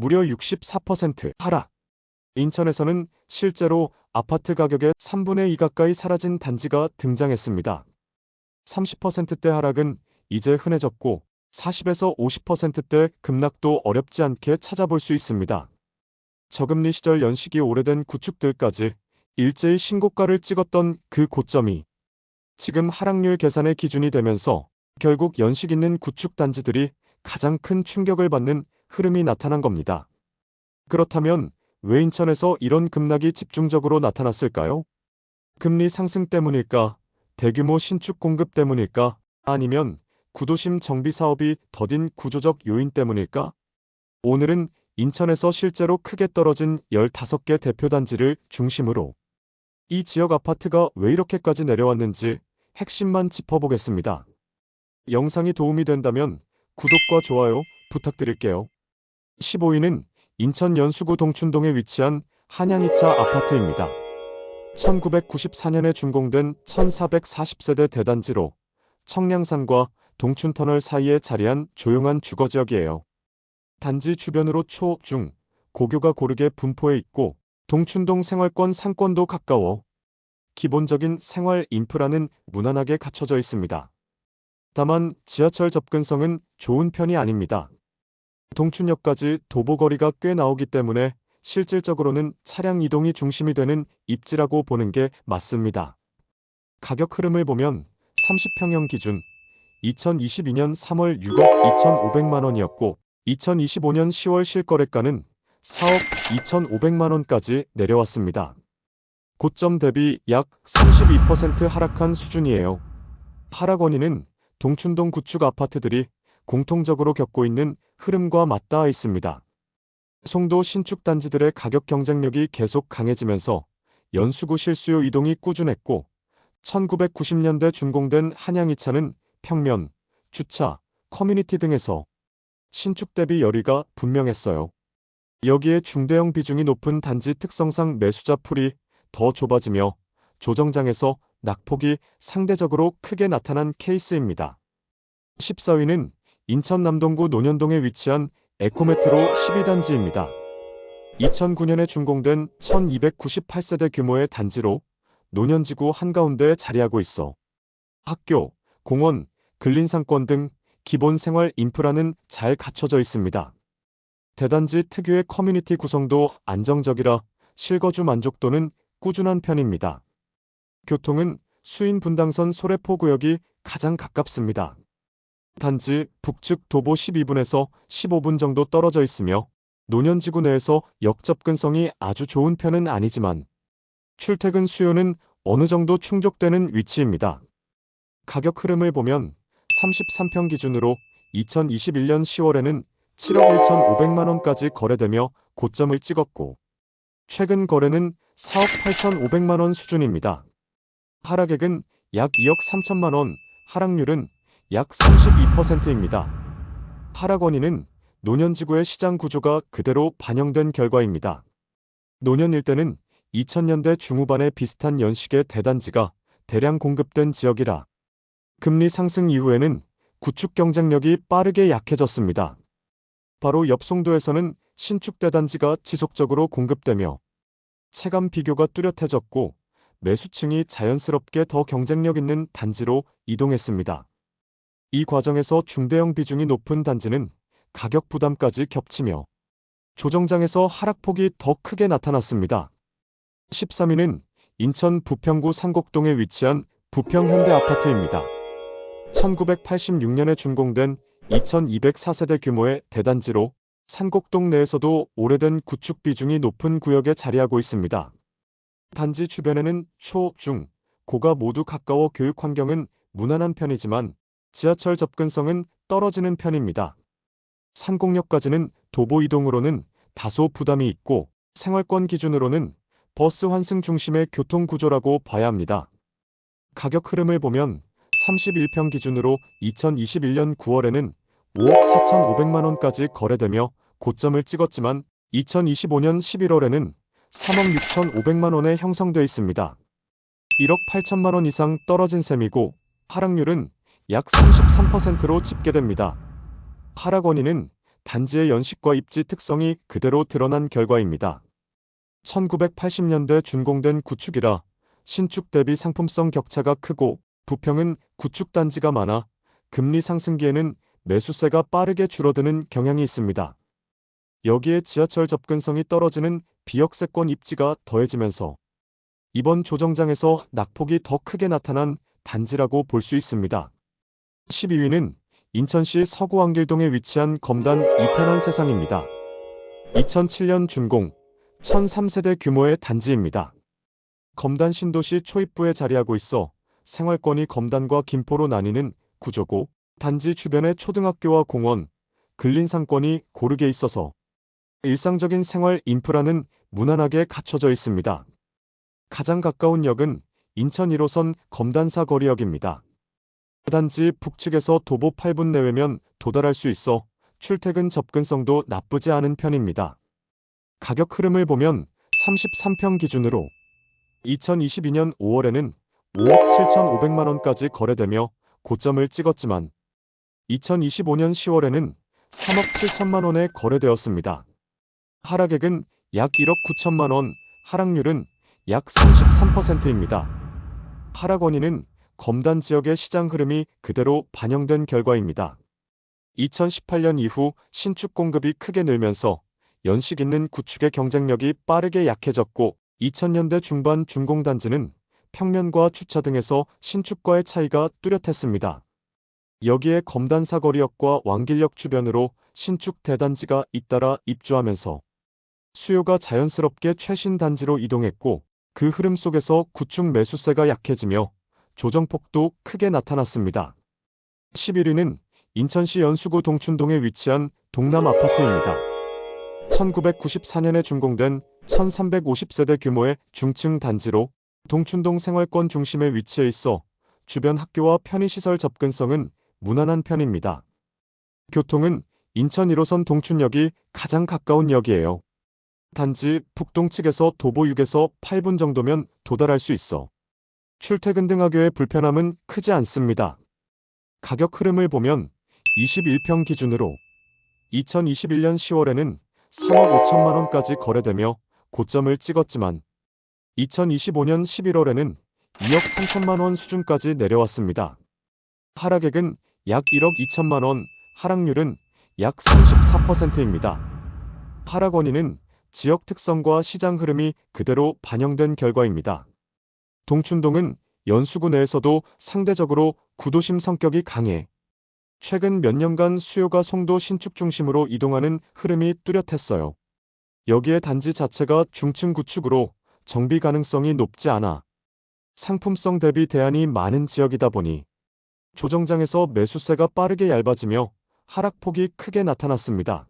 무려 64% 하락. 인천에서는 실제로 아파트 가격의 3분의 2 가까이 사라진 단지가 등장했습니다. 30%대 하락은 이제 흔해졌고 40에서 50%대 급락도 어렵지 않게 찾아볼 수 있습니다. 저금리 시절 연식이 오래된 구축들까지 일제히 신고가를 찍었던 그 고점이 지금 하락률 계산의 기준이 되면서 결국 연식 있는 구축 단지들이 가장 큰 충격을 받는 흐름이 나타난 겁니다. 그렇다면 왜 인천에서 이런 급락이 집중적으로 나타났을까요? 금리 상승 때문일까? 대규모 신축 공급 때문일까? 아니면 구도심 정비 사업이 더딘 구조적 요인 때문일까? 오늘은 인천에서 실제로 크게 떨어진 15개 대표 단지를 중심으로 이 지역 아파트가 왜 이렇게까지 내려왔는지 핵심만 짚어보겠습니다. 영상이 도움이 된다면 구독과 좋아요 부탁드릴게요. 15위는 인천 연수구 동춘동에 위치한 한양이차 아파트입니다. 1994년에 준공된 1440세대 대단지로 청량산과 동춘터널 사이에 자리한 조용한 주거지역이에요. 단지 주변으로 초, 중, 고교가 고르게 분포해 있고 동춘동 생활권 상권도 가까워 기본적인 생활 인프라는 무난하게 갖춰져 있습니다. 다만 지하철 접근성은 좋은 편이 아닙니다. 동춘역까지 도보거리가 꽤 나오기 때문에 실질적으로는 차량 이동이 중심이 되는 입지라고 보는 게 맞습니다. 가격 흐름을 보면 30평형 기준 2022년 3월 6억 2,500만 원이었고 2025년 10월 실거래가는 4억 2,500만 원까지 내려왔습니다. 고점 대비 약 32% 하락한 수준이에요. 하락 원인은 동춘동 구축 아파트들이 공통적으로 겪고 있는 흐름과 맞닿아 있습니다. 송도 신축 단지들의 가격 경쟁력이 계속 강해지면서 연수구 실수요 이동이 꾸준했고 1990년대 준공된 한양이차는 평면, 주차, 커뮤니티 등에서 신축 대비 열의가 분명했어요. 여기에 중대형 비중이 높은 단지 특성상 매수자 풀이 더 좁아지며 조정장에서 낙폭이 상대적으로 크게 나타난 케이스입니다. 14위는 인천 남동구 논현동에 위치한 에코메트로 12단지입니다. 2009년에 준공된 1298세대 규모의 단지로 논현지구 한가운데에 자리하고 있어 학교, 공원, 근린상권 등 기본 생활 인프라는 잘 갖춰져 있습니다. 대단지 특유의 커뮤니티 구성도 안정적이라 실거주 만족도는 꾸준한 편입니다. 교통은 수인 분당선 소래포 구역이 가장 가깝습니다. 단지 북측 도보 12분에서 15분 정도 떨어져 있으며 노년지구 내에서 역접근성이 아주 좋은 편은 아니지만 출퇴근 수요는 어느 정도 충족되는 위치입니다. 가격 흐름을 보면 33평 기준으로 2021년 10월에는 7억 1,500만 원까지 거래되며 고점을 찍었고 최근 거래는 4억 8,500만 원 수준입니다. 하락액은 약 2억 3천만 원, 하락률은 약 32%입니다. 하락 원인은 노년지구의 시장 구조가 그대로 반영된 결과입니다. 노년 일대는 2000년대 중후반에 비슷한 연식의 대단지가 대량 공급된 지역이라 금리 상승 이후에는 구축 경쟁력이 빠르게 약해졌습니다. 바로 옆 송도에서는 신축 대단지가 지속적으로 공급되며 체감 비교가 뚜렷해졌고 매수층이 자연스럽게 더 경쟁력 있는 단지로 이동했습니다. 이 과정에서 중대형 비중이 높은 단지는 가격 부담까지 겹치며 조정장에서 하락폭이 더 크게 나타났습니다. 13위는 인천 부평구 상곡동에 위치한 부평 현대 아파트입니다. 1986년에 준공된 2204세대 규모의 대단지로 산곡동 내에서도 오래된 구축 비중이 높은 구역에 자리하고 있습니다. 단지 주변에는 초, 중, 고가 모두 가까워 교육 환경은 무난한 편이지만 지하철 접근성은 떨어지는 편입니다. 산곡역까지는 도보 이동으로는 다소 부담이 있고 생활권 기준으로는 버스 환승 중심의 교통 구조라고 봐야 합니다. 가격 흐름을 보면 31평 기준으로 2021년 9월에는 5억 4,500만 원까지 거래되며 고점을 찍었지만 2025년 11월에는 3억 6,500만 원에 형성돼 있습니다. 1억 8천만 원 이상 떨어진 셈이고 하락률은 약 33%로 집계됩니다. 하락 원인은 단지의 연식과 입지 특성이 그대로 드러난 결과입니다. 1980년대 준공된 구축이라 신축 대비 상품성 격차가 크고 부평은 구축 단지가 많아 금리 상승기에는 매수세가 빠르게 줄어드는 경향이 있습니다. 여기에 지하철 접근성이 떨어지는 비역세권 입지가 더해지면서 이번 조정장에서 낙폭이 더 크게 나타난 단지라고 볼 수 있습니다. 12위는 인천시 서구왕길동에 위치한 검단 이편한 세상입니다. 2007년 준공 1003세대 규모의 단지입니다. 검단 신도시 초입부에 자리하고 있어 생활권이 검단과 김포로 나뉘는 구조고 단지 주변에 초등학교와 공원, 근린상권이 고르게 있어서 일상적인 생활 인프라는 무난하게 갖춰져 있습니다. 가장 가까운 역은 인천 1호선 검단사 거리역입니다. 단지 북측에서 도보 8분 내외면 도달할 수 있어 출퇴근 접근성도 나쁘지 않은 편입니다. 가격 흐름을 보면 33평 기준으로 2022년 5월에는 5억 7,500만 원까지 거래되며 고점을 찍었지만 2025년 10월에는 3억 7천만 원에 거래되었습니다. 하락액은 약 1억 9천만 원, 하락률은 약 33%입니다. 하락 원인은 검단 지역의 시장 흐름이 그대로 반영된 결과입니다. 2018년 이후 신축 공급이 크게 늘면서 연식 있는 구축의 경쟁력이 빠르게 약해졌고 2000년대 중반 준공단지는 평면과 주차 등에서 신축과의 차이가 뚜렷했습니다. 여기에 검단 사거리역과 왕길역 주변으로 신축 대단지가 잇따라 입주하면서 수요가 자연스럽게 최신 단지로 이동했고 그 흐름 속에서 구축 매수세가 약해지며 조정폭도 크게 나타났습니다. 11위는 인천시 연수구 동춘동에 위치한 동남 아파트입니다. 1994년에 준공된 1350세대 규모의 중층 단지로 동춘동 생활권 중심에 위치해 있어 주변 학교와 편의시설 접근성은 무난한 편입니다. 교통은 인천 1호선 동춘역이 가장 가까운 역이에요. 단지 북동 측에서 도보 6에서 8분 정도면 도달할 수 있어 출퇴근 등 하교의 불편함은 크지 않습니다. 가격 흐름을 보면 21평 기준으로 2021년 10월에는 3억 5천만 원까지 거래되며 고점을 찍었지만 2025년 11월에는 2억 3천만 원 수준까지 내려왔습니다. 하락액은 약 1억 2천만 원, 하락률은 약 34%입니다. 하락 원인은 지역 특성과 시장 흐름이 그대로 반영된 결과입니다. 동춘동은 연수구 내에서도 상대적으로 구도심 성격이 강해 최근 몇 년간 수요가 송도 신축 중심으로 이동하는 흐름이 뚜렷했어요. 여기에 단지 자체가 중층 구축으로 정비 가능성이 높지 않아 상품성 대비 대안이 많은 지역이다 보니 조정장에서 매수세가 빠르게 얇아지며 하락폭이 크게 나타났습니다.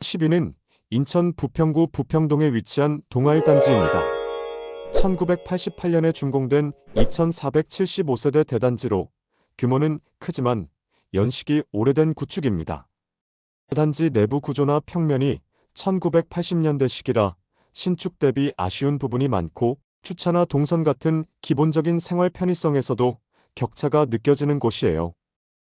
10위는 인천 부평구 부평동에 위치한 동아일단지입니다. 1988년에 준공된 2475세대 대단지로 규모는 크지만 연식이 오래된 구축입니다. 단지 내부 구조나 평면이 1980년대식이라 신축 대비 아쉬운 부분이 많고 주차나 동선 같은 기본적인 생활 편의성에서도 격차가 느껴지는 곳이에요.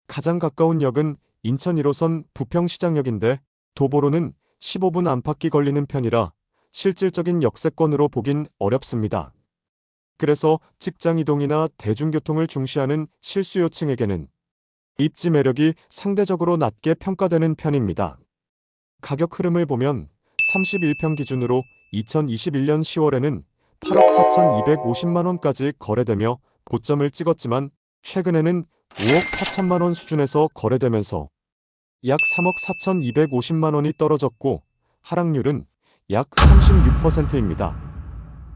가장 가까운 역은 인천 1호선 부평시장역인데 도보로는 15분 안팎이 걸리는 편이라 실질적인 역세권으로 보긴 어렵습니다. 그래서 직장 이동이나 대중교통을 중시하는 실수요층에게는 입지 매력이 상대적으로 낮게 평가되는 편입니다. 가격 흐름을 보면 31평 기준으로 2021년 10월에는 8억 4,250만 원까지 거래되며 고점을 찍었지만 최근에는 5억 4천만 원 수준에서 거래되면서 약 3억 4,250만 원이 떨어졌고 하락률은 약 36%입니다.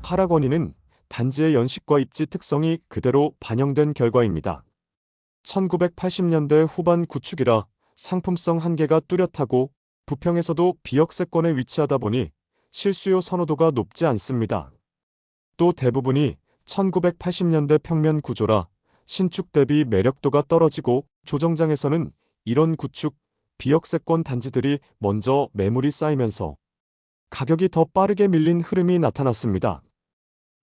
하락 원인은 단지의 연식과 입지 특성이 그대로 반영된 결과입니다. 1980년대 후반 구축이라 상품성 한계가 뚜렷하고 부평에서도 비역세권에 위치하다 보니 실수요 선호도가 높지 않습니다. 또 대부분이 1980년대 평면 구조라 신축 대비 매력도가 떨어지고 조정장에서는 이런 구축, 비역세권 단지들이 먼저 매물이 쌓이면서 가격이 더 빠르게 밀린 흐름이 나타났습니다.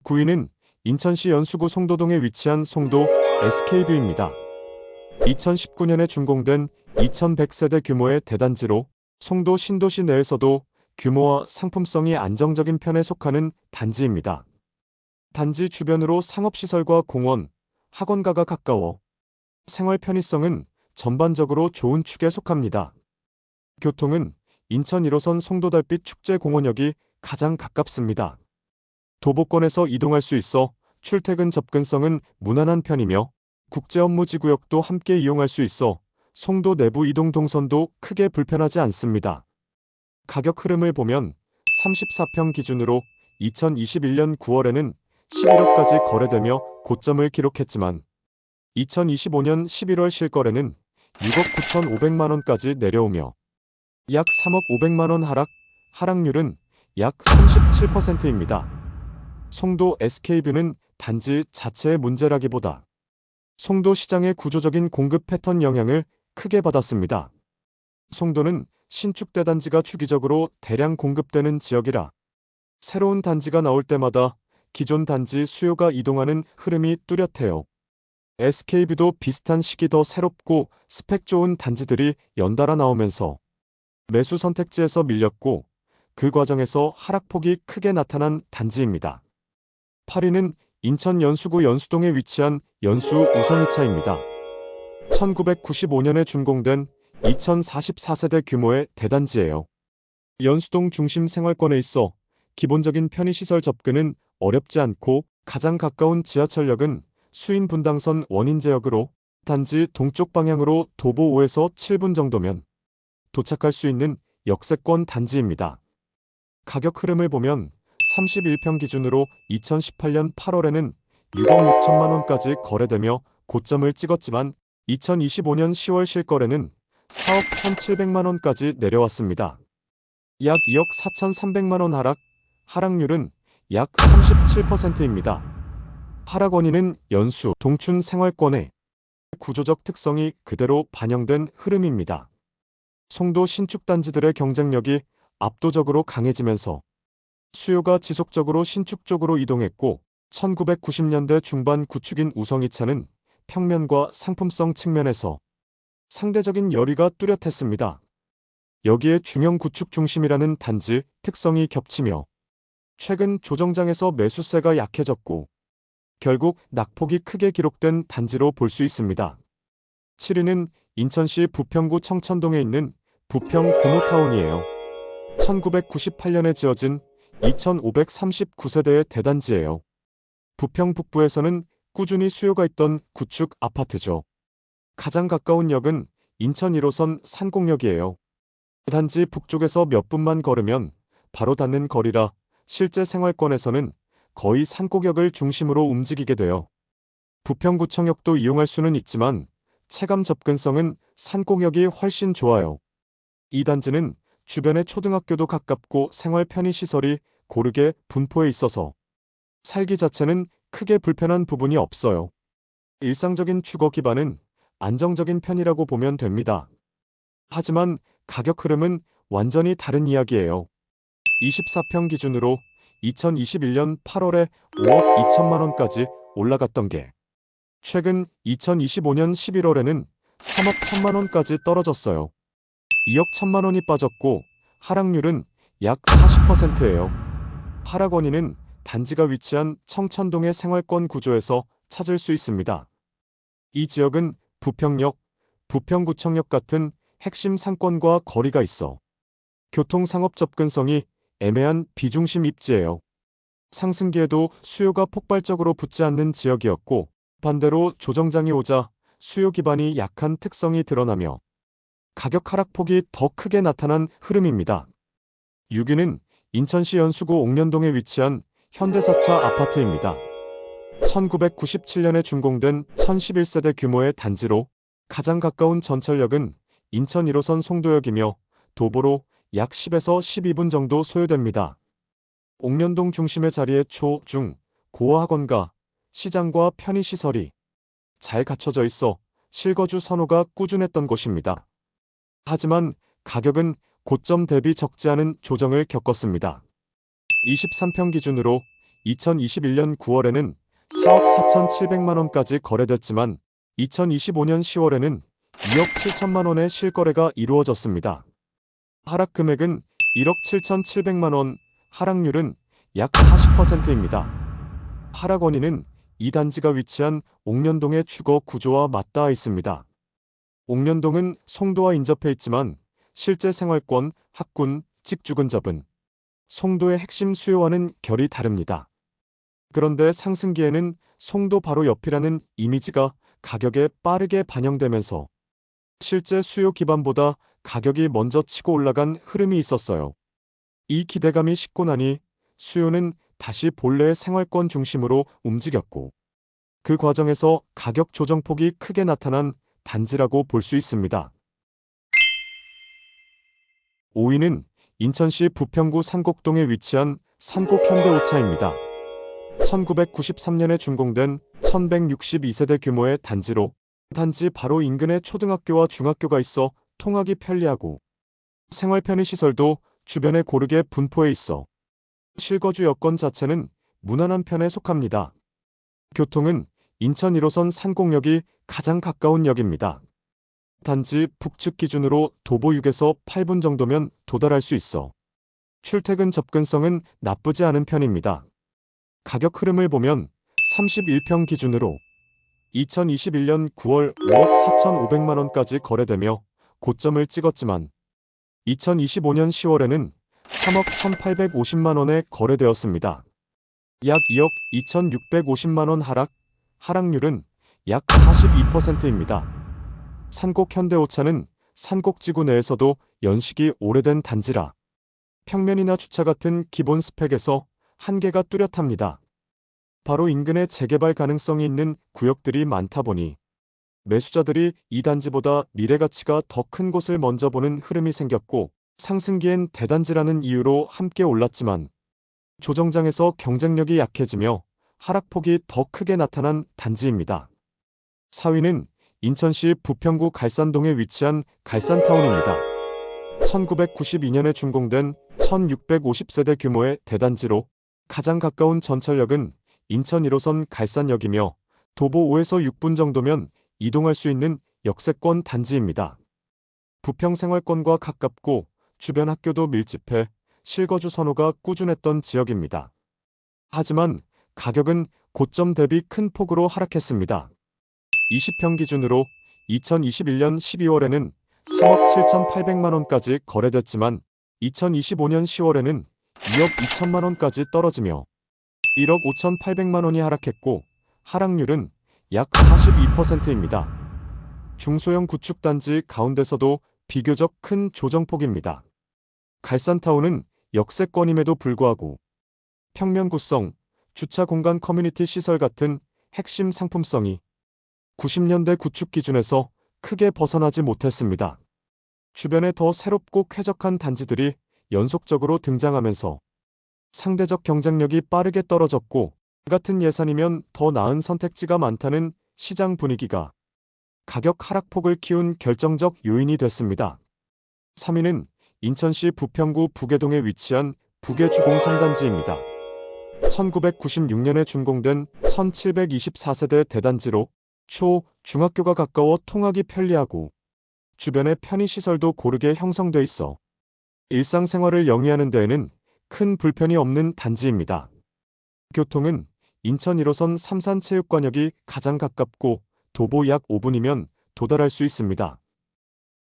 9위는 인천시 연수구 송도동에 위치한 송도 SK뷰입니다. 2019년에 준공된 2100세대 규모의 대단지로 송도 신도시 내에서도 규모와 상품성이 안정적인 편에 속하는 단지입니다. 단지 주변으로 상업시설과 공원, 학원가가 가까워 생활 편의성은 전반적으로 좋은 축에 속합니다. 교통은 인천 1호선 송도달빛 축제공원역이 가장 가깝습니다. 도보권에서 이동할 수 있어 출퇴근 접근성은 무난한 편이며 국제 업무 지구역도 함께 이용할 수 있어 송도 내부 이동 동선도 크게 불편하지 않습니다. 가격 흐름을 보면 34평 기준으로 2021년 9월에는 11억까지 거래되며 고점을 기록했지만 2025년 11월 실거래는 6억 9,500만 원까지 내려오며 약 3억 500만 원 하락, 하락률은 약 37%입니다. 송도 SK뷰는 단지 자체의 문제라기보다 송도 시장의 구조적인 공급 패턴 영향을 크게 받았습니다. 송도는 신축 대 단지가 주기적으로 대량 공급되는 지역이라 새로운 단지가 나올 때마다 기존 단지 수요가 이동하는 흐름이 뚜렷해요. SK뷰도 비슷한 시기 더 새롭고 스펙 좋은 단지들이 연달아 나오면서 매수 선택지에서 밀렸고 그 과정에서 하락폭이 크게 나타난 단지입니다. 8위는 인천 연수구 연수동에 위치한 연수 우성이차입니다. 1995년에 준공된 2044세대 규모의 대단지예요. 연수동 중심 생활권에 있어 기본적인 편의시설 접근은 어렵지 않고 가장 가까운 지하철역은 수인 분당선 원인제역으로 단지 동쪽 방향으로 도보 5에서 7분 정도면 도착할 수 있는 역세권 단지입니다. 가격 흐름을 보면 31평 기준으로 2018년 8월에는 6억 6천만 원까지 거래되며 고점을 찍었지만 2025년 10월 실거래는 4억 1,700만 원까지 내려왔습니다. 약 2억 4,300만 원 하락, 하락률은 약 37%입니다. 원인은 연수, 동춘 생활권의 구조적 특성이 그대로 반영된 흐름입니다. 송도 신축 단지들의 경쟁력이 압도적으로 강해지면서 수요가 지속적으로 신축 쪽으로 이동했고 1990년대 중반 구축인 우성이차는 평면과 상품성 측면에서 상대적인 열의가 뚜렷했습니다. 여기에 중형 구축 중심이라는 단지 특성이 겹치며 최근 조정장에서 매수세가 약해졌고 결국 낙폭이 크게 기록된 단지로 볼 수 있습니다. 7위는 인천시 부평구 청천동에 있는 부평 금호타운이에요. 1998년에 지어진 2539세대의 대단지예요. 부평 북부에서는 꾸준히 수요가 있던 구축 아파트죠. 가장 가까운 역은 인천 1호선 산곡역이에요. 단지 북쪽에서 몇 분만 걸으면 바로 닿는 거리라 실제 생활권에서는 거의 산곡역을 중심으로 움직이게 돼요. 부평구청역도 이용할 수는 있지만 체감 접근성은 산곡역이 훨씬 좋아요. 이 단지는 주변에 초등학교도 가깝고 생활 편의시설이 고르게 분포해 있어서 살기 자체는 크게 불편한 부분이 없어요. 일상적인 주거 기반은 안정적인 편이라고 보면 됩니다. 하지만 가격 흐름은 완전히 다른 이야기예요. 24평 기준으로 2021년 8월에 5억 2천만 원까지 올라갔던 게 최근 2025년 11월에는 3억 1천만 원까지 떨어졌어요. 2억 1천만 원이 빠졌고 하락률은 약 40%예요. 하락 원인은 단지가 위치한 청천동의 생활권 구조에서 찾을 수 있습니다. 이 지역은 부평역, 부평구청역 같은 핵심 상권과 거리가 있어 교통상업 접근성이 애매한 비중심 입지예요. 상승기에도 수요가 폭발적으로 붙지 않는 지역이었고 반대로 조정장이 오자 수요 기반이 약한 특성이 드러나며 가격 하락폭이 더 크게 나타난 흐름입니다. 6위는 인천시 연수구 옥년동에 위치한 현대사차 아파트입니다. 1997년에 준공된 1011세대 규모의 단지로 가장 가까운 전철역은 인천 1호선 송도역이며 도보로 약 10에서 12분 정도 소요됩니다. 옥년동 중심의 자리에 초, 중, 고학원과 시장과 편의시설이 잘 갖춰져 있어 실거주 선호가 꾸준했던 곳입니다. 하지만 가격은 고점 대비 적지 않은 조정을 겪었습니다. 23평 기준으로 2021년 9월에는 4억 4,700만 원까지 거래됐지만 2025년 10월에는 2억 7천만 원의 실거래가 이루어졌습니다. 하락 금액은 1억 7,700만 원, 하락률은 약 40%입니다. 하락 원인은 이 단지가 위치한 옥년동의 주거 구조와 맞닿아 있습니다. 옥년동은 송도와 인접해 있지만 실제 생활권, 학군, 직주 근접은 송도의 핵심 수요와는 결이 다릅니다. 그런데 상승기에는 송도 바로 옆이라는 이미지가 가격에 빠르게 반영되면서 실제 수요 기반보다 가격이 먼저 치고 올라간 흐름이 있었어요. 이 기대감이 식고 나니 수요는 다시 본래의 생활권 중심으로 움직였고 그 과정에서 가격 조정폭이 크게 나타난 단지라고 볼 수 있습니다. 5위는 인천시 부평구 산곡동에 위치한 산곡 현대오차입니다. 1993년에 준공된 1162세대 규모의 단지로 단지 바로 인근에 초등학교와 중학교가 있어 통학이 편리하고 생활 편의 시설도 주변에 고르게 분포해 있어 실거주 여건 자체는 무난한 편에 속합니다. 교통은 인천 1호선 산곡역이 가장 가까운 역입니다. 단지 북측 기준으로 도보 6에서 8분 정도면 도달할 수 있어 출퇴근 접근성은 나쁘지 않은 편입니다. 가격 흐름을 보면 31평 기준으로 2021년 9월 5억 4,500만 원까지 거래되며 고점을 찍었지만 2025년 10월에는 3억 1,850만 원에 거래되었습니다. 약 2억 2,650만 원 하락, 하락률은 약 42%입니다. 산곡 현대오차는 산곡지구 내에서도 연식이 오래된 단지라 평면이나 주차 같은 기본 스펙에서 한계가 뚜렷합니다. 바로 인근에 재개발 가능성이 있는 구역들이 많다 보니 매수자들이 이 단지보다 미래 가치가 더 큰 곳을 먼저 보는 흐름이 생겼고 상승기엔 대단지라는 이유로 함께 올랐지만 조정장에서 경쟁력이 약해지며 하락폭이 더 크게 나타난 단지입니다. 4위는 인천시 부평구 갈산동에 위치한 갈산타운입니다. 1992년에 준공된 1650세대 규모의 대단지로 가장 가까운 전철역은 인천 1호선 갈산역이며 도보 5에서 6분 정도면 이동할 수 있는 역세권 단지입니다. 부평 생활권과 가깝고 주변 학교도 밀집해 실거주 선호가 꾸준했던 지역입니다. 하지만 가격은 고점 대비 큰 폭으로 하락했습니다. 20평 기준으로 2021년 12월에는 3억 7,800만 원까지 거래됐지만 2025년 10월에는 2억 2천만 원까지 떨어지며 1억 5,800만 원이 하락했고 하락률은 약 42%입니다. 중소형 구축단지 가운데서도 비교적 큰 조정폭입니다. 갈산타운은 역세권임에도 불구하고 평면 구성, 주차 공간 커뮤니티 시설 같은 핵심 상품성이 90년대 구축 기준에서 크게 벗어나지 못했습니다. 주변에 더 새롭고 쾌적한 단지들이 연속적으로 등장하면서 상대적 경쟁력이 빠르게 떨어졌고 같은 예산이면 더 나은 선택지가 많다는 시장 분위기가 가격 하락폭을 키운 결정적 요인이 됐습니다. 3위는 인천시 부평구 부계동에 위치한 부계주공 상단지입니다. 1996년에 준공된 1724세대 대단지로 초, 중학교가 가까워 통학이 편리하고 주변에 편의시설도 고르게 형성돼 있어 일상생활을 영위하는 데에는 큰 불편이 없는 단지입니다. 교통은 인천 1호선 삼산체육관역이 가장 가깝고 도보 약 5분이면 도달할 수 있습니다.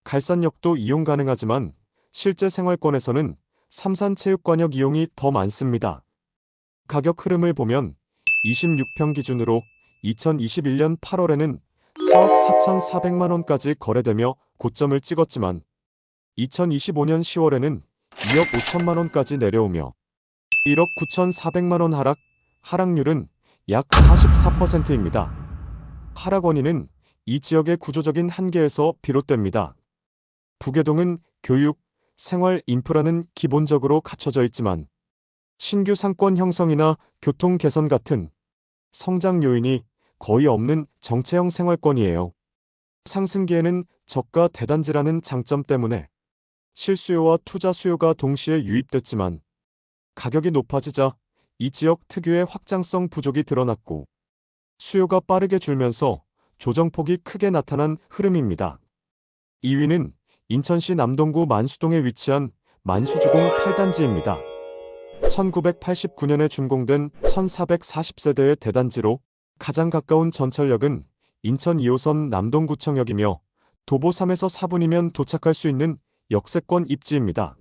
갈산역도 이용 가능하지만 실제 생활권에서는 삼산체육관역 이용이 더 많습니다. 가격 흐름을 보면 26평 기준으로 2021년 8월에는 4억 4,400만 원까지 거래되며 고점을 찍었지만 2025년 10월에는 2억 5천만 원까지 내려오며 1억 9,400만 원 하락, 하락률은 약 44%입니다. 하락 원인은 이 지역의 구조적인 한계에서 비롯됩니다. 부계동은 교육, 생활 인프라는 기본적으로 갖춰져 있지만 신규 상권 형성이나 교통 개선 같은 성장 요인이 거의 없는 정체형 생활권이에요. 상승기에는 저가 대단지라는 장점 때문에 실수요와 투자 수요가 동시에 유입됐지만 가격이 높아지자 이 지역 특유의 확장성 부족이 드러났고 수요가 빠르게 줄면서 조정폭이 크게 나타난 흐름입니다. 2위는 인천시 남동구 만수동에 위치한 만수주공 8단지입니다. 1989년에 준공된 1440세대의 대단지로 가장 가까운 전철역은 인천 2호선 남동구청역이며 도보 3에서 4분이면 도착할 수 있는 역세권 입지입니다.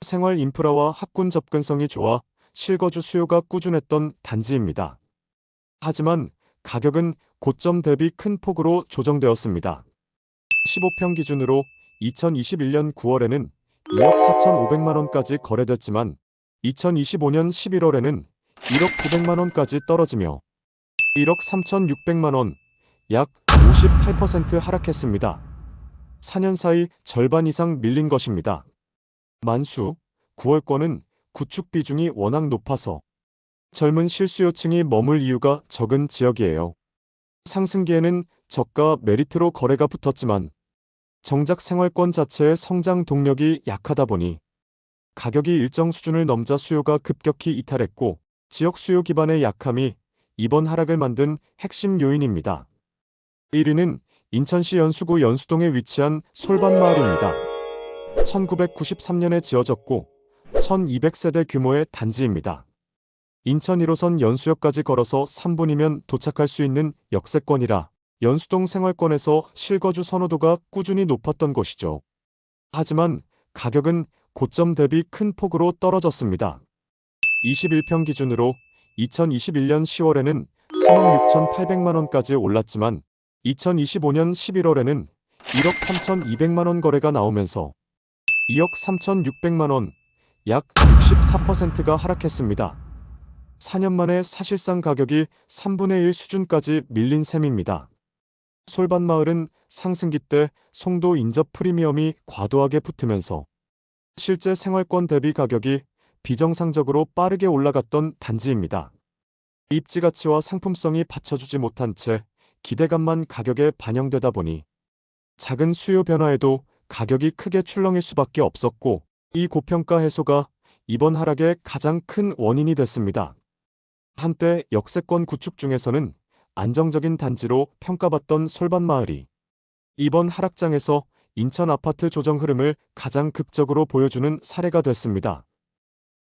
생활 인프라와 학군 접근성이 좋아 실거주 수요가 꾸준했던 단지입니다. 하지만 가격은 고점 대비 큰 폭으로 조정되었습니다. 15평 기준으로 2021년 9월에는 2억 4,500만 원까지 거래됐지만 2025년 11월에는 1억 900만 원까지 떨어지며 1억 3,600만 원, 약 58% 하락했습니다. 4년 사이 절반 이상 밀린 것입니다. 만수, 9월권은 구축 비중이 워낙 높아서 젊은 실수요층이 머물 이유가 적은 지역이에요. 상승기에는 저가 메리트로 거래가 붙었지만 정작 생활권 자체의 성장 동력이 약하다 보니 가격이 일정 수준을 넘자 수요가 급격히 이탈했고 지역 수요 기반의 약함이 이번 하락을 만든 핵심 요인입니다. 1위는 인천시 연수구 연수동에 위치한 솔반마을입니다. 1993년에 지어졌고 1200세대 규모의 단지입니다. 인천 1호선 연수역까지 걸어서 3분이면 도착할 수 있는 역세권이라 연수동 생활권에서 실거주 선호도가 꾸준히 높았던 곳이죠. 하지만 가격은 고점 대비 큰 폭으로 떨어졌습니다. 21평 기준으로 2021년 10월에는 3억 6,800만 원까지 올랐지만 2025년 11월에는 1억 3,200만 원 거래가 나오면서 2억 3,600만 원, 약 64%가 하락했습니다. 4년 만에 사실상 가격이 3분의 1 수준까지 밀린 셈입니다. 솔반마을은 상승기 때 송도 인접 프리미엄이 과도하게 붙으면서 실제 생활권 대비 가격이 비정상적으로 빠르게 올라갔던 단지입니다. 입지 가치와 상품성이 받쳐주지 못한 채 기대감만 가격에 반영되다 보니 작은 수요 변화에도 가격이 크게 출렁일 수밖에 없었고 이 고평가 해소가 이번 하락의 가장 큰 원인이 됐습니다. 한때 역세권 구축 중에서는 안정적인 단지로 평가받던 솔반마을이 이번 하락장에서 인천 아파트 조정 흐름을 가장 극적으로 보여주는 사례가 됐습니다.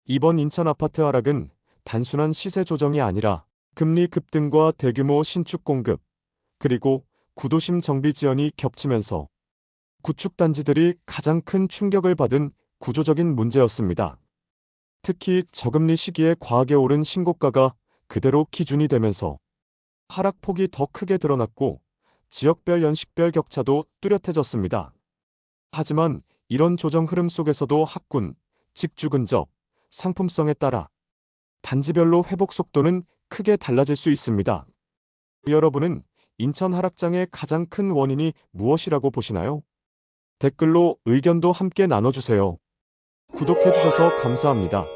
이번 인천 아파트 하락은 단순한 시세 조정이 아니라 금리 급등과 대규모 신축 공급, 그리고 구도심 정비 지연이 겹치면서 구축 단지들이 가장 큰 충격을 받은 구조적인 문제였습니다. 특히 저금리 시기에 과하게 오른 신고가가 그대로 기준이 되면서 하락폭이 더 크게 드러났고 지역별 연식별 격차도 뚜렷해졌습니다. 하지만 이런 조정 흐름 속에서도 학군, 직주 근접, 상품성에 따라 단지별로 회복 속도는 크게 달라질 수 있습니다. 여러분은 인천 하락장의 가장 큰 원인이 무엇이라고 보시나요? 댓글로 의견도 함께 나눠주세요. 구독해주셔서 감사합니다.